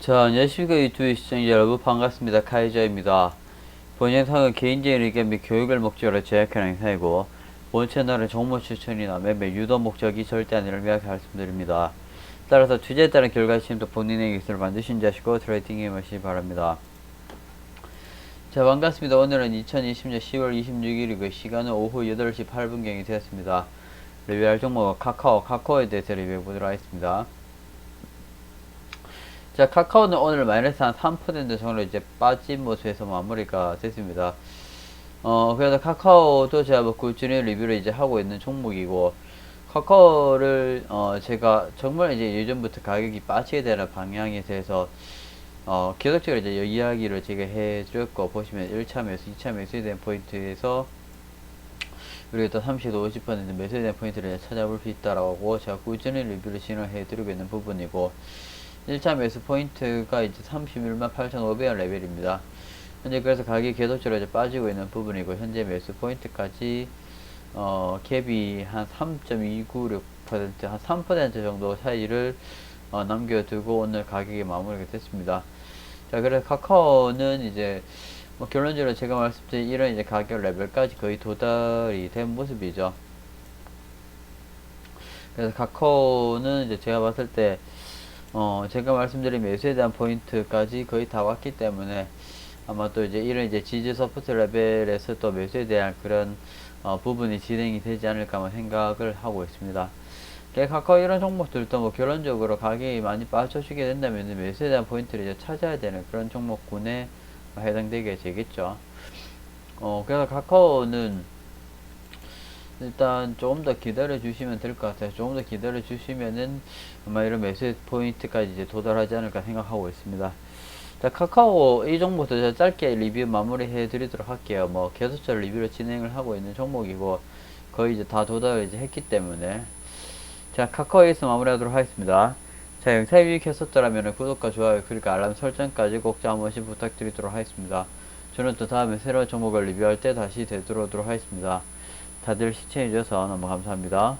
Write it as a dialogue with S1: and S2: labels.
S1: 자, 안녕하십니까 유튜브 시청자 여러분 반갑습니다. 카이저입니다. 본 영상은 개인적인 의견 및 교육을 목적으로 제작한 영상이고 본 채널은 정보 추천이나 매매 유도 목적이 절대 아니를 명확히 말씀드립니다. 따라서 투자에 따른 결과심도 본인의 기술을 만드신 자시고 트레이딩에 마시기 바랍니다. 자 반갑습니다. 오늘은 2020년 10월 26일이고 시간은 오후 8시 8분경이 되었습니다. 리뷰할 종목은 카카오, 카카오에 대해서 리뷰해 보도록 하겠습니다. 자, 카카오는 오늘 마이너스 한 3% 정도 이제 빠진 모습에서 마무리가 됐습니다. 어, 그래서 카카오도 제가 뭐 꾸준히 리뷰를 이제 하고 있는 종목이고, 카카오를, 어, 제가 정말 이제 예전부터 가격이 빠지게 되는 방향에 대해서, 어, 계속적으로 이제 이야기를 제가 해드렸고, 보시면 1차 매수, 2차 매수에 대한 포인트에서, 우리가 또 30도 50% 매수에 대한 포인트를 찾아볼 수 있다라고 제가 꾸준히 리뷰를 진행해 드리고 있는 부분이고, 1차 매수 포인트가 이제 31만 8,500원 레벨입니다. 현재 그래서 가격이 계속적으로 이제 빠지고 있는 부분이고 현재 매수 포인트까지 어 갭이 한 3.296%, 한 3% 정도 차이를 어, 남겨두고 오늘 가격이 마무리가 됐습니다. 자, 그래서 카카오는 이제 뭐 결론적으로 제가 말씀드린 이런 이제 가격 레벨까지 거의 도달이 된 모습이죠. 그래서 카카오는 이제 제가 봤을 때 어, 제가 말씀드린 매수에 대한 포인트까지 거의 다 왔기 때문에 아마 또 이제 이런 이제 지지 서포트 레벨에서 또 매수에 대한 그런 어, 부분이 진행이 되지 않을까만 생각을 하고 있습니다. 그 카카오 이런 종목들도 뭐 결론적으로 가격이 많이 빠져주게 된다면 매수에 대한 포인트를 이제 찾아야 되는 그런 종목군에 해당되게 되겠죠. 어, 그래서 카카오는 일단 조금 더 기다려 주시면 될 것 같아요. 조금 더 기다려 주시면은 아마 이런 매수 포인트까지 이제 도달하지 않을까 생각하고 있습니다. 자, 카카오 이 종목도 제가 짧게 리뷰 마무리 해 드리도록 할게요. 뭐 계속적으로 리뷰를 진행을 하고 있는 종목이고 거의 이제 다 도달을 이제 했기 때문에 자, 카카오에서 마무리하도록 하겠습니다. 자, 영상이 유익했었더라면 구독과 좋아요 그리고 알람 설정까지 꼭한 번씩 부탁드리도록 하겠습니다. 저는 또 다음에 새로운 종목을 리뷰할 때 다시 되돌아오도록 하겠습니다. 다들 시청해주셔서 너무 감사합니다.